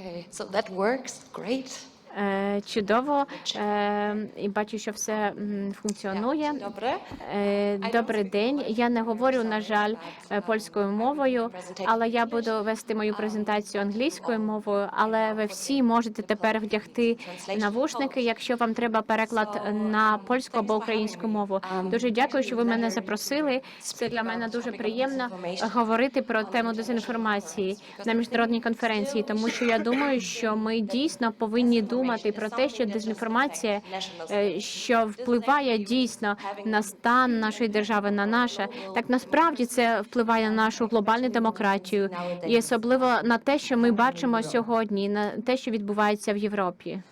Okay, so that works. Great. Е, Чудово. Е, І бачу, що все функціонує. Добре. Е, Добрий день. Я не говорю, на жаль, польською мовою, але я буду вести мою презентацію англійською мовою. Але ви всі можете тепер вдягти навушники, якщо вам треба переклад на польську або українську мову. Дуже дякую, що ви мене запросили. Це для мене дуже приємно говорити про тему дезінформації на міжнародній конференції, тому що я думаю, що ми дійсно повинні думати про те, що дезінформація, е, що впливає дійсно на стан нашої держави, на наше так насправді це впливає на нашу глобальну демократію, і особливо на те, що ми бачимо сьогодні, на те, що відбувається в Європі.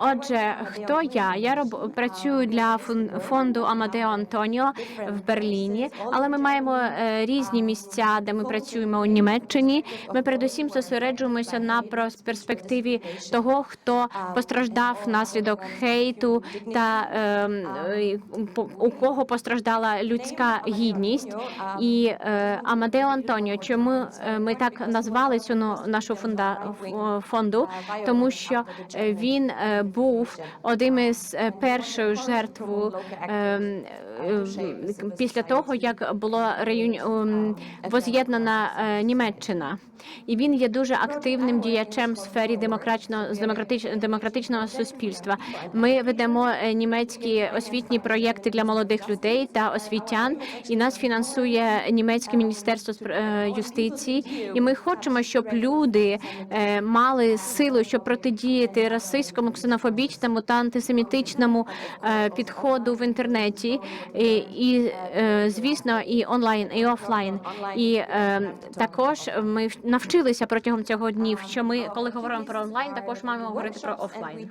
Отже, хто я? Я роб працюю для фон- фонду Амадео Антоніо в Берліні, але ми маємо е, різні місця, де ми працюємо у Німеччині. Ми передусім зосереджуємося на перспективі того, хто постраждав внаслідок хейту та е, у кого постраждала людська гідність. І е, Амадео Антоніо, чому е, ми так назвали цю ну, нашу фонда фонду? Тому що е, він е, був одним із е, перших жертв е, е, після того, як було реюні... ем, воз'єднана Німеччина. І він є дуже активним діячем в сфері демократичного демократич- демократичного суспільства. Ми ведемо німецькі освітні проєкти для молодих людей та освітян, і нас фінансує німецьке міністерство юстиції. І ми хочемо, щоб люди мали силу, щоб протидіяти расистському, ксенофобічному та антисемітичному е, підходу в інтернеті, і, і е, звісно, і онлайн, і офлайн. І е, також ми навчилися протягом цього днів, що ми, коли говоримо про онлайн, також маємо говорити про офлайн.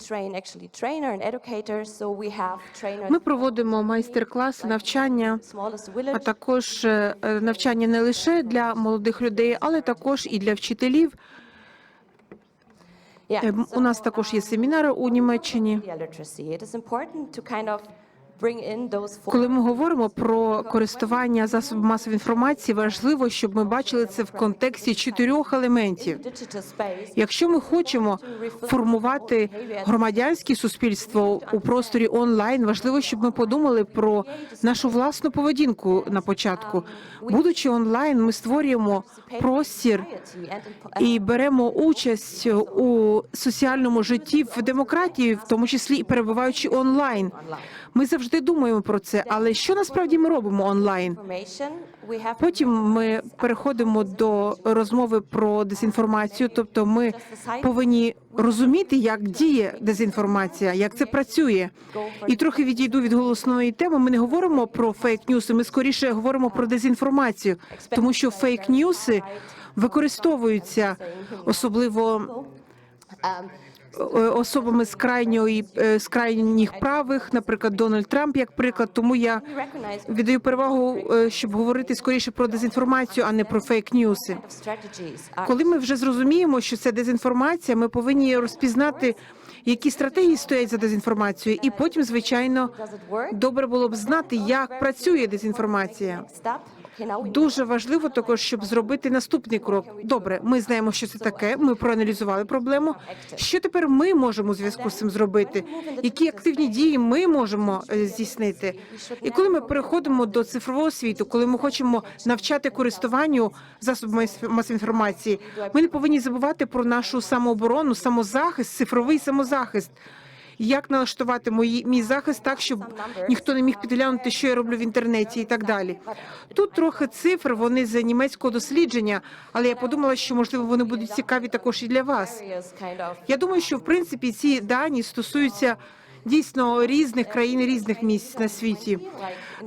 Ми проводимо майстер-класи, навчання, а також навчання не лише для молодих людей, але також і для вчителів. Yeah, Е, м, У нас також є семінари у Німеччині. Коли ми говоримо про користування засобів масової інформації, важливо, щоб ми бачили це в контексті чотирьох елементів. Якщо ми хочемо формувати громадянське суспільство у просторі онлайн, важливо, щоб ми подумали про нашу власну поведінку на початку. Будучи онлайн, ми створюємо простір і беремо участь у соціальному житті в демократії, в тому числі і перебуваючи онлайн. Ми завжди думаємо про це, але що насправді ми робимо онлайн? Потім ми переходимо до розмови про дезінформацію. Тобто, ми повинні розуміти, як діє дезінформація, як це працює. І трохи відійду від голосної теми. Ми не говоримо про фейк-ньюси, Ми скоріше говоримо про дезінформацію, тому що фейк-ньюси використовуються особливо особами з крайньої е, з крайніх правих, наприклад, Дональд Трамп, як приклад. Тому я віддаю перевагу, е, щоб говорити скоріше про дезінформацію, а не про фейк-ньюси. Коли ми вже зрозуміємо, що це дезінформація, ми повинні розпізнати, які стратегії стоять за дезінформацією, і потім, звичайно, добре було б знати, як працює дезінформація. Дуже важливо також, щоб зробити наступний крок. Добре, ми знаємо, що це таке. Ми проаналізували проблему. Що тепер ми можемо у зв'язку з цим зробити? Які активні дії ми можемо е, здійснити? І коли ми переходимо до цифрового світу, коли ми хочемо навчати користуванню засобами масової інформації, ми не повинні забувати про нашу самооборону, самозахист, цифровий самозахист. Як налаштувати мої мій захист так, щоб ніхто не міг підглянути, що я роблю в інтернеті, і так далі. Тут трохи цифр, вони з німецького дослідження, але я подумала, що можливо вони будуть цікаві також і для вас. Я думаю, що в принципі ці дані стосуються дійсно різних країн, різних місць на світі.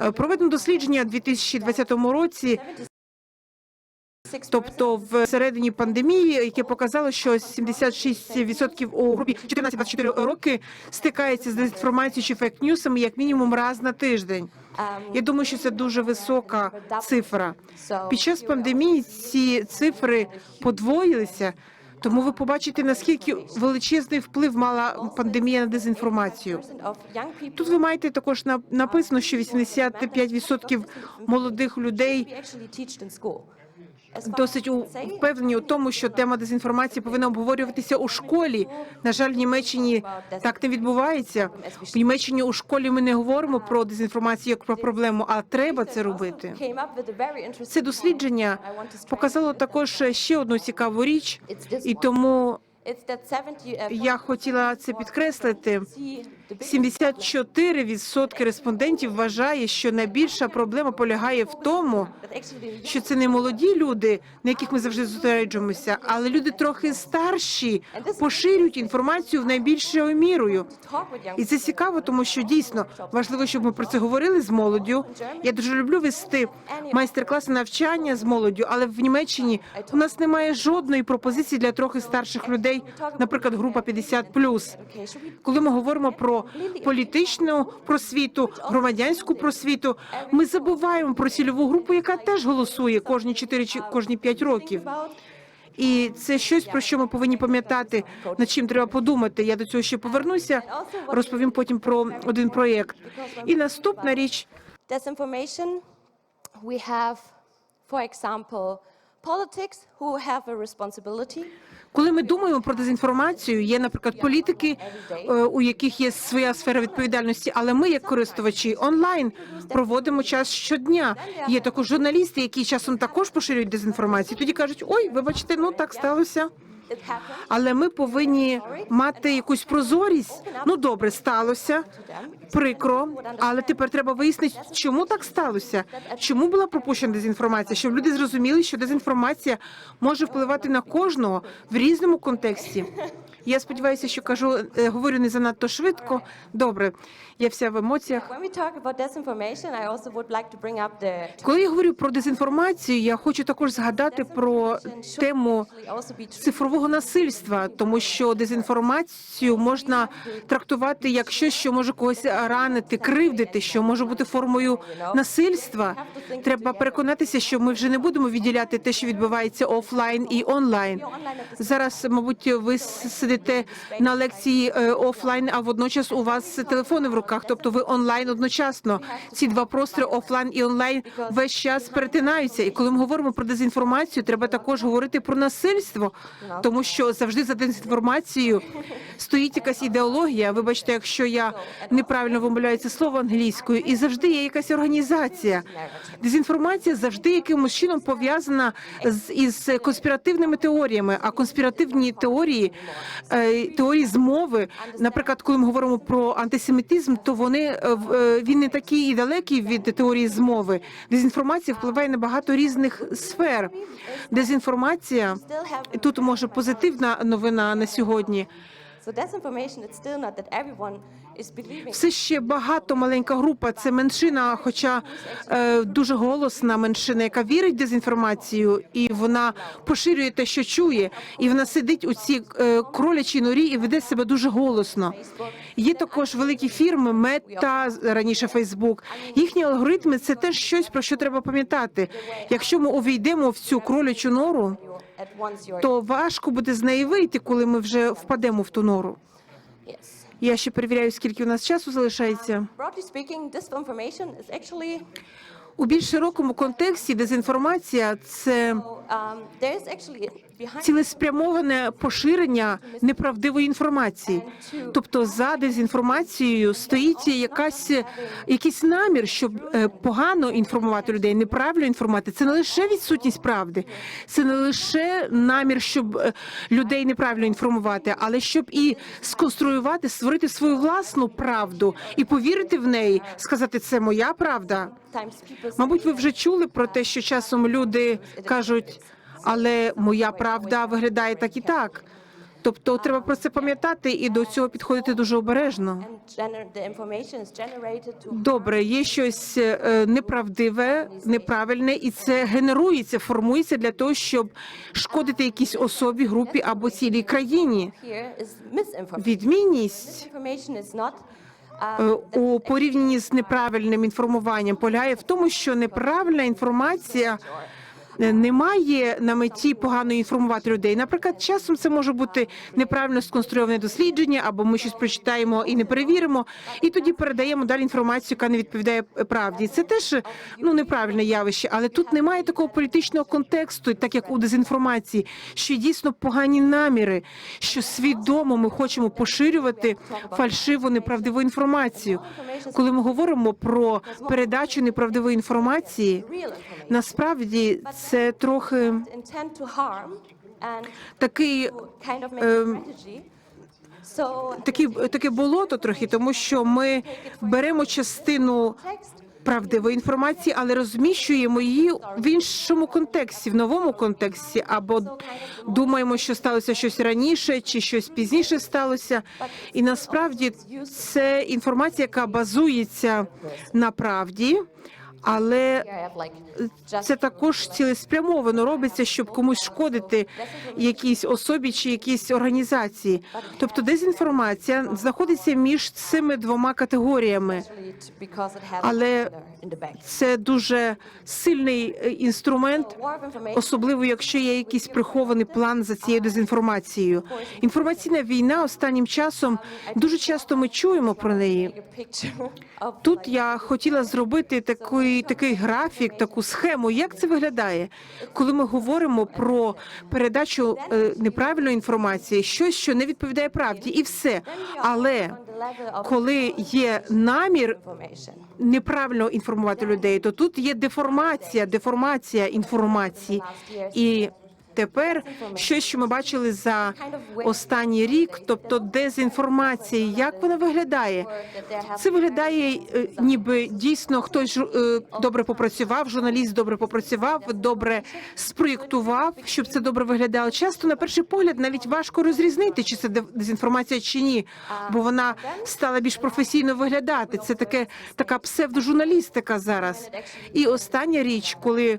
Е, Проведено дослідження у 2020 році. Тобто в середині пандемії, яке показало, що 76% у групі 14-24 роки стикається з дезінформацією чи фейк-ньюсами як мінімум раз на тиждень. Я думаю, що це дуже висока цифра. Під час пандемії ці цифри подвоїлися, тому ви побачите, наскільки величезний вплив мала пандемія на дезінформацію. Тут ви маєте також на- написано, що 85% молодих людей досить впевнені у тому, що тема дезінформації повинна обговорюватися у школі. На жаль, в Німеччині так не відбувається. В Німеччині у школі ми не говоримо про дезінформацію як про проблему, а треба це робити. Це дослідження показало також ще одну цікаву річ, і тому It's that 70, uh, я хотіла це підкреслити. see the biggest 74% респондентів вважає, що найбільша проблема полягає в тому, що це не молоді люди, на яких ми завжди зосереджуємося, але люди трохи старші поширюють інформацію в найбільшою мірою. І це цікаво, тому що дійсно важливо, щоб ми про це говорили з молоддю. Я дуже люблю вести майстер-класи навчання з молоддю, але в Німеччині у нас немає жодної пропозиції для трохи старших людей, наприклад, група 50+. Okay, Коли ми говоримо про політичну просвіту, громадянську просвіту, ми забуваємо про цільову групу, яка теж голосує кожні 4 чи кожні 5 років. І це щось про що ми повинні пам'ятати, над чим треба подумати. Я до цього ще повернуся. Розповім потім про один проєкт. І наступна річ for example, politics who have a responsibility. Коли ми думаємо про дезінформацію, є, наприклад, політики, е, у яких є своя сфера відповідальності, але ми, як користувачі, онлайн проводимо час щодня. Є також журналісти, які часом також поширюють дезінформацію. Тоді кажуть, ой, вибачте, ну так сталося. Але ми повинні мати якусь прозорість. Ну добре, сталося прикро, але тепер треба вияснити, чому так сталося, чому була пропущена дезінформація, щоб люди зрозуміли, що дезінформація може впливати на кожного в різному контексті. Я сподіваюся, що кажу, е, говорю не занадто швидко. Добре, я вся в емоціях. Коли я говорю про дезінформацію, я хочу також згадати про тему цифрового насильства, тому що дезінформацію можна трактувати як щось, що може когось ранити, кривдити, що може бути формою насильства. Треба переконатися, що ми вже не будемо відділяти те, що відбувається офлайн і онлайн. Зараз, мабуть, ви сидите на лекції е, офлайн, а водночас у вас телефони в руках, тобто ви онлайн одночасно. Ці два простори офлайн і онлайн весь час перетинаються. І коли ми говоримо про дезінформацію, треба також говорити про насильство, тому що завжди за дезінформацією стоїть якась ідеологія. Вибачте, якщо я неправильно вимовляю це слово англійською, і завжди є якась організація. Дезінформація завжди якимось чином пов'язана з із конспіративними теоріями. А конспіративні теорії, теорії змови, наприклад, коли ми говоримо про антисемітизм, то вони е, е, він не такий і далекий від теорії змови. Дезінформація впливає на багато різних сфер. Дезінформація тут може позитивна новина на сьогодні. Все ще багато маленька група. Це меншина, хоча е, дуже голосна меншина, яка вірить в дезінформацію, і вона поширює те, що чує, і вона сидить у цій е, кролячій норі і веде себе дуже голосно. Є також великі фірми, Мета раніше Фейсбук. Їхні алгоритми це теж щось про що треба пам'ятати. Якщо ми увійдемо в цю кролячу нору, то важко буде з неї вийти, коли ми вже впадемо в ту нору. Я ще перевіряю, скільки у нас часу залишається. Is У більш широкому контексті дезінформація це цілеспрямоване поширення неправдивої інформації. Тобто за дезінформацією стоїть якась якийсь намір, щоб е, погано інформувати людей, неправильно інформувати. Це не лише відсутність правди, це не лише намір, щоб е, людей неправильно інформувати, але щоб і сконструювати, створити свою власну правду і повірити в неї, сказати, це моя правда. Мабуть, ви вже чули про те, що часом люди кажуть, але моя правда виглядає так і так. Тобто треба про це пам'ятати і до цього підходити дуже обережно. Добре, є щось е, неправдиве, неправильне, і це генерується, формується для того, щоб шкодити якійсь особі, групі або цілій країні. Відмінність е, у порівнянні з неправильним інформуванням полягає в тому, що неправильна інформація немає на меті погано інформувати людей. Наприклад, часом це може бути неправильно сконструйоване дослідження, або ми щось прочитаємо і не перевіримо, і тоді передаємо далі інформацію, яка не відповідає правді. Це теж ну неправильне явище, але тут немає такого політичного контексту, так як у дезінформації, що дійсно погані наміри, що свідомо ми хочемо поширювати фальшиву неправдиву інформацію. Коли ми говоримо про передачу неправдивої інформації, насправді це трохи harm and такий. So Такі таке болото трохи, тому що ми беремо частину правдивої інформації, але розміщуємо її в іншому контексті, в новому контексті, або думаємо, що сталося щось раніше, чи щось пізніше сталося. І насправді це інформація, яка базується на правді, але це також цілеспрямовано робиться, щоб комусь шкодити якійсь особі чи якійсь організації. Тобто дезінформація знаходиться між цими двома категоріями. Але. Це дуже сильний е, інструмент, особливо якщо є якийсь прихований план за цією дезінформацією. Інформаційна війна останнім часом дуже часто ми чуємо про неї. Тут я хотіла зробити такий такий графік, таку схему. Як це виглядає, коли ми говоримо про передачу е, неправильної інформації, щось, що не відповідає правді, і все. Але коли є намір неправильно інформувати людей, то тут є деформація, деформація інформації. І тепер щось, що ми бачили за останній рік, тобто дезінформація, як вона виглядає? Це виглядає, е, ніби дійсно хтось е, добре попрацював, журналіст добре попрацював, добре спроєктував, щоб це добре виглядало. Часто на перший погляд навіть важко розрізнити, чи це дезінформація чи ні, бо вона стала більш професійно виглядати. Це таке така псевдожурналістика зараз. І остання річ, коли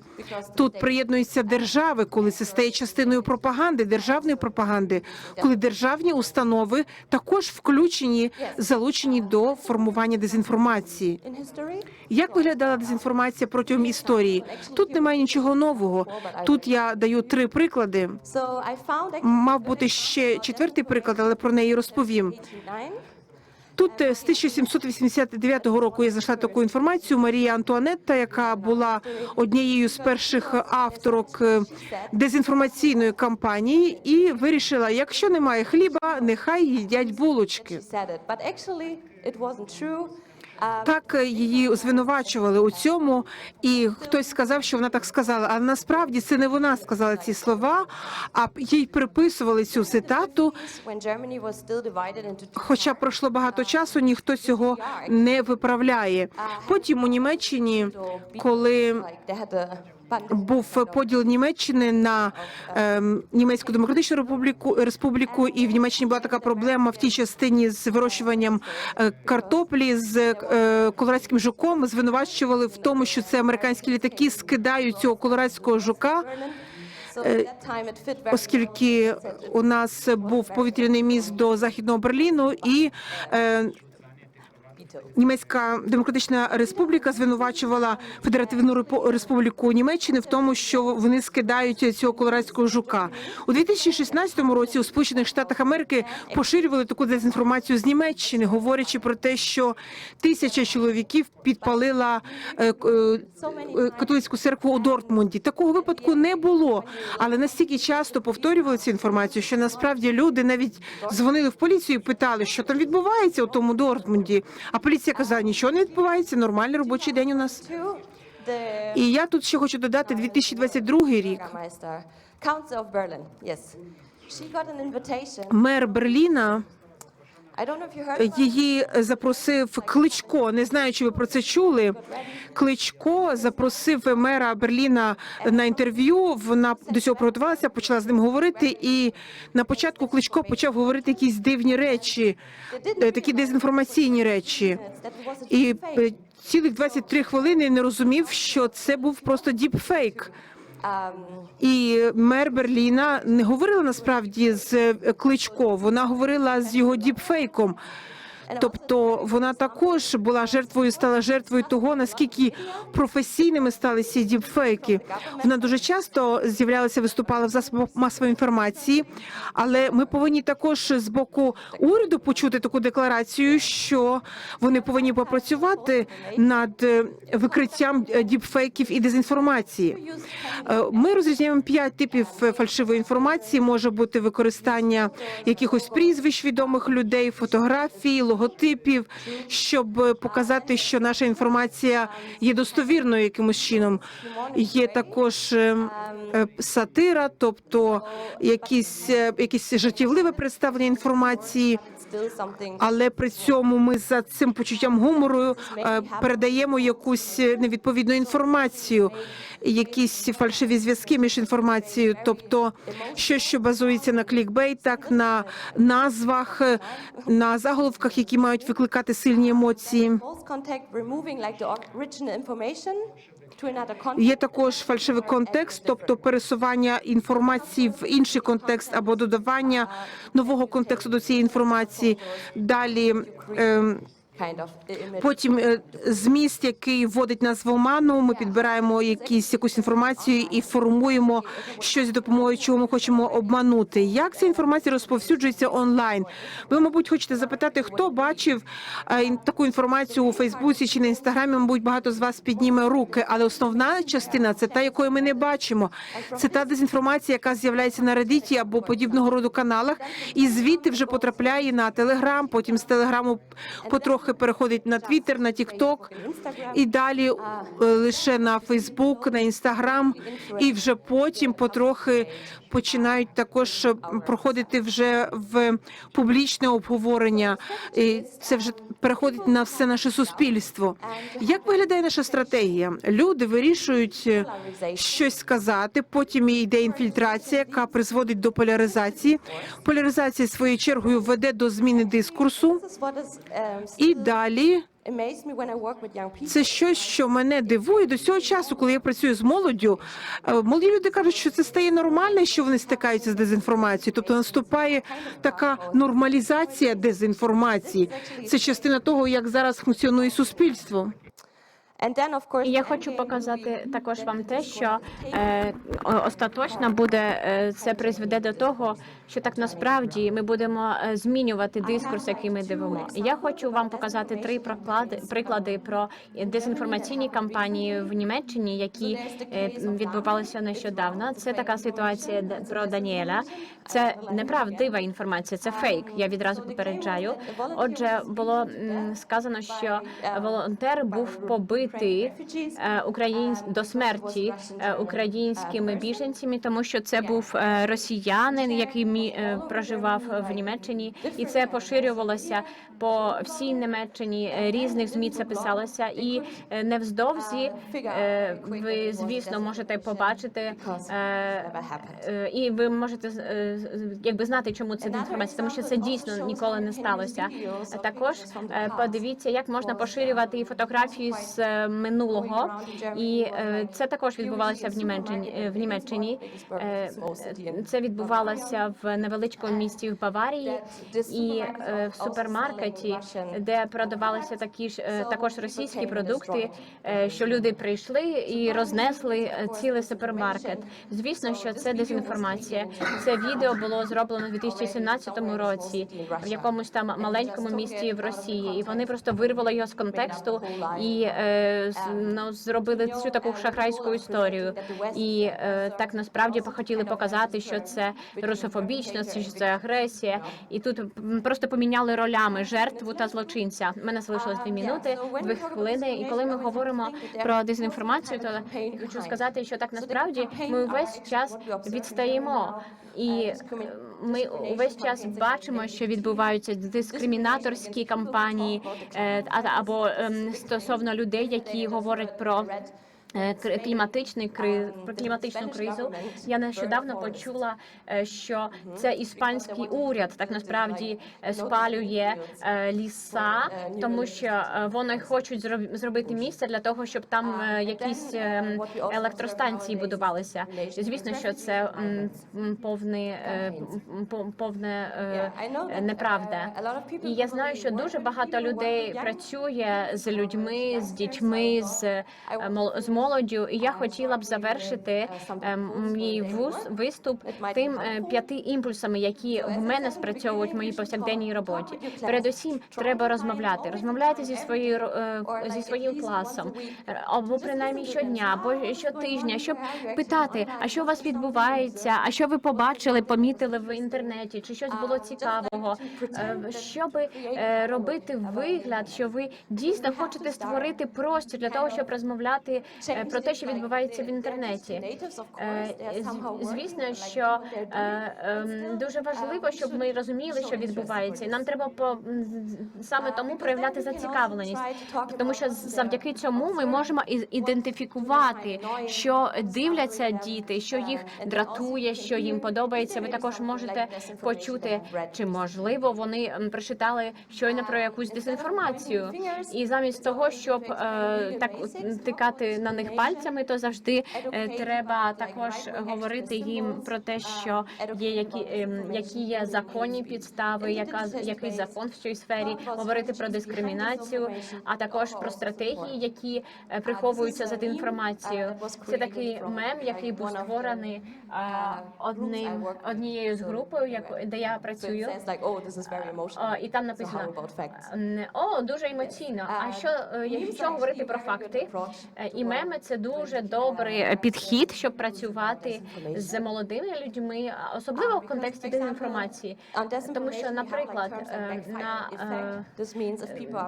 тут приєднуються держави, коли це стає частиною пропаганди, державної пропаганди, коли державні установи також включені, залучені до формування дезінформації. Як виглядала дезінформація протягом історії? Тут немає нічого нового. Тут я даю три приклади. Мав бути ще четвертий приклад, але про неї розповім. 89. Тут е, з 1789 року я знайшла таку інформацію. Марія Антуанетта, яка була однією з перших авторок е, дезінформаційної кампанії, і вирішила: якщо немає хліба, нехай їдять булочки. Так е, її звинувачували у цьому, і хтось сказав, що вона так сказала. Але насправді це не вона сказала ці слова, а їй приписували цю цитату. Хоча пройшло багато часу, ніхто цього не виправляє. Потім у Німеччині, коли був поділ Німеччини на ем, німецьку демократичну республіку республіку, і в Німеччині була така проблема в тій частині з вирощуванням е, картоплі з е, колорадським жуком. Звинувачували в тому, що це американські літаки скидають цього колорадського жука. Very Оскільки у нас був повітряний міст до західного Берліну, і е. Німецька демократична республіка звинувачувала Федеративну Республіку Німеччини в тому, що вони скидають цього колорадського жука у 2016 році. У Сполучених Штатах Америки поширювали таку дезінформацію з Німеччини, говорячи про те, що тисяча чоловіків підпалила е, е, католицьку церкву у Дортмунді. Такого випадку не було, але настільки часто повторювали цю інформацію, що насправді люди навіть дзвонили в поліцію і питали, що там відбувається у тому Дортмунді. А поліція казала, нічого не відбувається, нормальний робочий день у нас. І я тут ще хочу додати 2022 рік. Мер Берліна її запросив Кличко. Не знаю, чи ви про це чули. Кличко запросив мера Берліна на інтерв'ю. Вона до цього приготувалася, почала з ним говорити. І на початку Кличко почав говорити якісь дивні речі, е, такі дезінформаційні речі. І е, цілих 23 хвилини не розумів, що це був просто діпфейк. Um, І мер Берліна не говорила насправді з Кличко, вона говорила з його діпфейком. Тобто вона також була жертвою, стала жертвою того, наскільки професійними стали ці діпфейки. Вона дуже часто з'являлася, виступала в засобах масової інформації, але ми повинні також з боку уряду почути таку декларацію, що вони повинні попрацювати над е, викриттям е, діпфейків і дезінформації. Е, Ми розрізняємо п'ять типів фальшивої інформації. Може бути використання якихось прізвищ відомих людей, фотографій, логотипів, щоб е, показати, що наша інформація є достовірною якимось чином. Є також е, е, сатира, тобто якісь якісь жартівливе представлення інформації. Але при цьому ми за цим почуттям гумору передаємо якусь невідповідну інформацію, якісь фальшиві зв'язки між інформацією, тобто щось, що базується на клікбейтах, на назвах, на заголовках, які мають викликати сильні емоції. Є також фальшивий контекст, тобто пересування інформації в інший контекст або додавання нового контексту до цієї інформації. Далі. image. Потім е, зміст, який вводить нас в оману. Ми підбираємо якісь якусь інформацію і формуємо щось за допомогою, чого ми хочемо обманути. Як ця інформація розповсюджується онлайн? Ви, мабуть, хочете запитати, хто бачив е, таку інформацію у Фейсбуці чи на інстаграмі? Мабуть, багато з вас підніме руки, але основна частина це та, якої ми не бачимо. Це та дезінформація, яка з'являється на Reddit або подібного роду каналах, і звідти вже потрапляє на Телеграм. Потім з Телеграму потрохи переходить на Твіттер, на Тікток і далі е, лише на Фейсбук, на Інстаграм, і вже потім потрохи починають також е, проходити вже в публічне обговорення. І це вже переходить на все наше суспільство. Як виглядає наша стратегія? Люди вирішують е, щось сказати. Потім йде інфільтрація, яка призводить до поляризації. Поляризація своєю чергою веде до зміни дискурсу. І далі це щось, що мене дивує до цього часу, коли я працюю з молоддю. Е, Молоді люди кажуть, що це стає нормально, що вони стикаються з дезінформацією. Тобто наступає така нормалізація дезінформації. Це частина того, як зараз функціонує суспільство. І я хочу показати також вам те, що е, остаточно буде е, це призведе до того, що так насправді ми будемо е, змінювати дискурс, який ми дивимо. І Я хочу вам показати три приклади приклади про дезінформаційні кампанії в Німеччині, які е, відбувалися нещодавно. Це така ситуація про Даніеля. Це неправдива інформація, це фейк. Я відразу попереджаю. Отже, було сказано, що волонтер був побитий е, україн до смерті е, українськими біженцями, тому що це був е, росіянин, який проживав в Німеччині, і це поширювалося по всій Німеччині. Різних змі це писалося, і невздовзі ви звісно можете побачити. І ви можете якби знати, чому це інформація, тому що це дійсно ніколи не сталося. Також подивіться, як можна поширювати фотографії з минулого, і е, це також відбувалося в Німеччині. е, В Німеччині Е, це відбувалося в невеличкому місті в Баварії і в супермаркеті, де продавалися такі ж також російські продукти, що люди прийшли і рознесли цілий супермаркет. Звісно, що це дезінформація. Це відео було зроблено у 2017 році в якомусь там маленькому місті в Росії, і вони просто вирвали його з контексту і ну, зробили цю таку шахрайську історію. І е, так насправді хотіли показати, що це русофобічно, що це агресія, і тут просто поміняли ролями жертву та злочинця. У мене залишилось дві минути, дві хвилини. І коли ми говоримо про дезінформацію, то хочу сказати, що так насправді ми увесь час відстаємо. І е, ми увесь час бачимо, що відбуваються дискримінаторські кампанії е, або ем, стосовно людей, які говорять про кліматичний кри... про кліматичну кризу. Я нещодавно почула, е, що це іспанський уряд так насправді е, спалює е, ліса, тому що е, вони хочуть зробити місце для того, щоб там е, якісь е, електростанції будувалися. Звісно, що це повне е, повне е, неправда. І я знаю, що дуже багато людей працює з людьми, з дітьми, з е, мол- з молоддю. І я хотіла б завершити е, мій вуз виступ тим е, п'яти імпульсами, які в мене спрацьовують в моїй повсякденній роботі. Передусім, треба розмовляти. Розмовляйте зі своєю е, зі своїм класом, е, або принаймні щодня, або щотижня, щоб питати, а що у вас відбувається, а що ви побачили, помітили в інтернеті, чи щось було цікавого, щоб робити вигляд, що ви дійсно хочете створити простір для того, щоб розмовляти про те, що відбувається в інтернеті. Е, Звісно, що е, ем, дуже важливо, щоб ми розуміли, що відбувається, нам треба по саме тому проявляти зацікавленість, тому що завдяки цьому ми можемо ідентифікувати, що дивляться діти, що їх дратує, що їм подобається. Ви також можете почути, чи можливо вони прочитали щойно про якусь дезінформацію, і замість того, щоб е, так тикати на них пальцями, то завжди е, треба також говорити їм про те, що є які, ем, які є законні підстави, яка який закон в цій сфері, говорити про дискримінацію, а також про стратегії, які е, приховуються за інформацією. Це такий мем, який був створений е, одним однією з групою, як де я працюю. О, і там написано о, дуже емоційно. А що е, якщо говорити про факти? Е, І меми це дуже добрий е, підхід, щоб працювати з молодими людьми, особливо в контексті дезінформації. Тому що, наприклад, е, на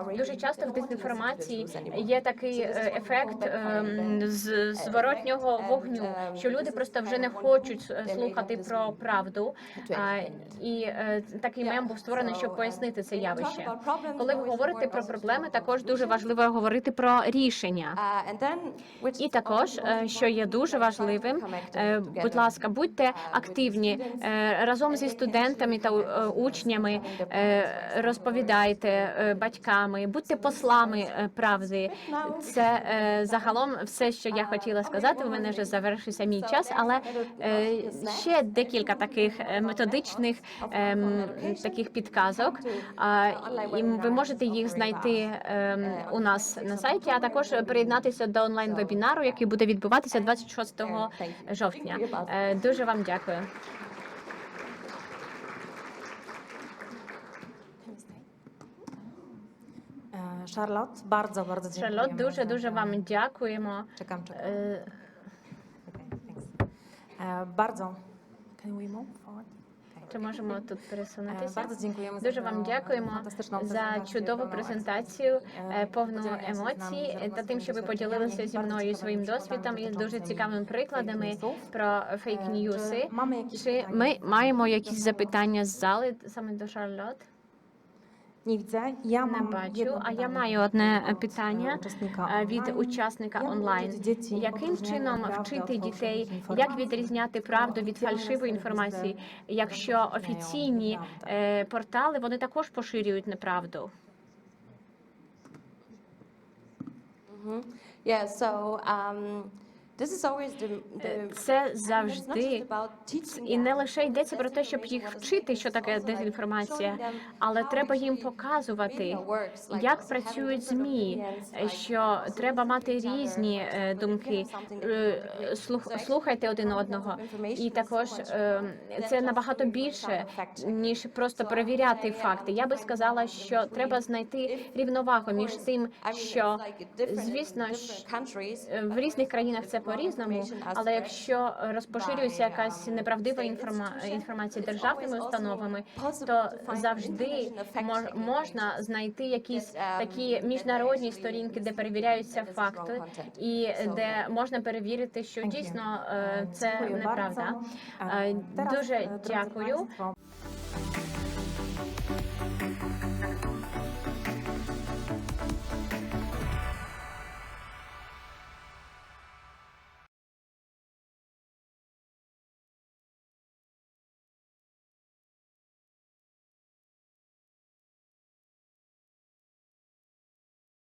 е, дуже часто в дезінформації є такий ефект ем, з зворотнього вогню, що люди просто вже не хочуть слухати про правду. І такий мем був створений, щоб пояснити це явище. Коли ви говорите про проблеми, також дуже важливо говорити про рішення. І також, е, що є дуже важливим, е, будь ласка, будьте активні е, разом зі студентами та учнями. Розповідайте батьками, будьте послами правди. Це загалом все, що я хотіла сказати. У мене вже завершився мій час, але ще декілька таких методичних ем, таких підказок. І ви можете їх знайти ем, у нас на сайті, а також приєднатися до онлайн вебінару, який буде відбуватися 26 жовтня. Е, Дуже вам дякую. E, Charlotte, bardzo, bardzo dziękuję. Шарлот, дуже дуже вам дякуємо. Czekam, czekam. Е, Okay, thanks. E, Bardzo. Can we move forward? Чи можемо тут пересунутися? Дякуємо dziękujemy Дуже вам дякуємо за чудову презентацію, е, E, повну емоцій та тим, що ви поділилися зі мною своїм досвідом і дуже цікавими прикладами про фейк-ньюси. Czy Чи ми маємо якісь запитання з зали саме до Шарлот? Ja Не бачу. А я маю одне e, питання е, від учасника онлайн. Яким чином вчити дітей, як відрізняти правду від фальшивої інформації, якщо офіційні е, портали вони також поширюють неправду? Yeah, so um, Це завжди і не лише йдеться про те, щоб їх вчити, що таке дезінформація, але треба їм показувати, як працюють ЗМІ, що треба мати різні е, думки, е, слухайте один одного. І також е, це набагато більше, ніж просто перевіряти факти. um, Я би сказала, що треба знайти рівновагу між тим, що звісно е, в різних країнах це more по-різному, але якщо розпоширюється якась um, неправдива інформа- інформація державними установами, то завжди можна знайти якісь um, такі міжнародні сторінки, де перевіряються факти, і де можна перевірити, що дійсно е, це неправда. Е, Дуже e, дякую.